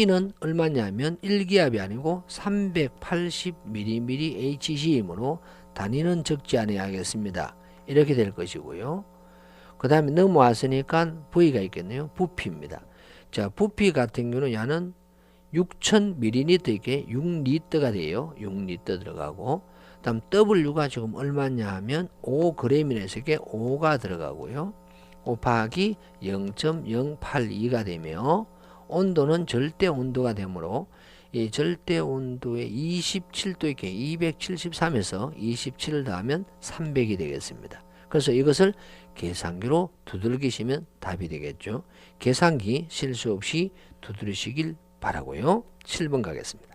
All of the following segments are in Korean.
A는 얼마냐면 1기압이 아니고 380mm HC이므로 단위는 적지 않아야겠습니다. 이렇게 될 것이고요. 그 다음에 넘어왔으니까 V가 있겠네요. 부피입니다. 자, 부피 같은 경우는 야는 6000ml이게 6리터가 돼요. 6리터 들어가고 다음 W가 지금 얼마냐 하면 5g이라서 이게 5가 들어가고요. 곱하기 0.082가 되며 온도는 절대 온도가 되므로 이 절대 온도에 27도 이렇게 273에서 27을 더하면 300이 되겠습니다. 그래서 이것을 계산기로 두들기시면 답이 되겠죠. 계산기 실수 없이 두드리시길 바라고요. 7번 가겠습니다.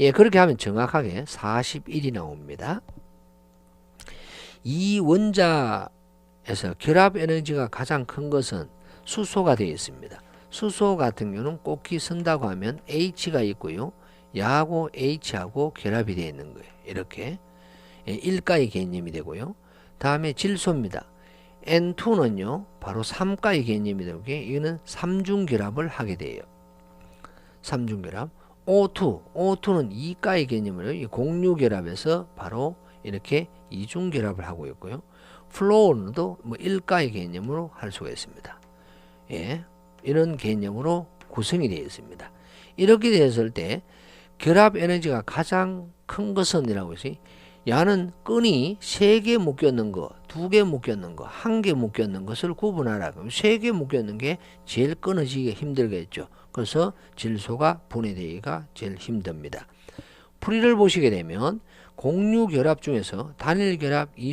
예, 그렇게 하면 정확하게 41이 나옵니다. 이 원자에서 결합 에너지가 가장 큰 것은 수소가 되어 있습니다. 수소 같은 경우는 꼭히 쓴다고 하면 H가 있고요. 야하고 H하고 결합이 되어 있는 거예요. 이렇게 예, 일가의 개념이 되고요. 다음에 질소입니다. N2는요. 바로 3가의 개념이 되고 이거는 삼중 결합을 하게 돼요. 삼중 결합. O2, O2는 2가의 개념으로 이 공유 결합에서 바로 이렇게 이중 결합을 하고 있고요. 플로어는도 뭐 1가의 개념으로 할 수가 있습니다. 예. 이런 개념으로 구성이 되어 있습니다. 이렇게 되었을 때 결합 에너지가 가장 큰 것은 이라고 해서 야는 끈이 세 개 묶였는 거, 두 개 묶였는 거, 한 개 묶였는 것을 구분하라. 그럼 세 개 묶였는 게 제일 끊어지기가 힘들겠죠. 그래서 질소가 분해되기가 제일 힘듭니다. 풀이를 보시게 되면 공유 결합 중에서 단일 결합, 이중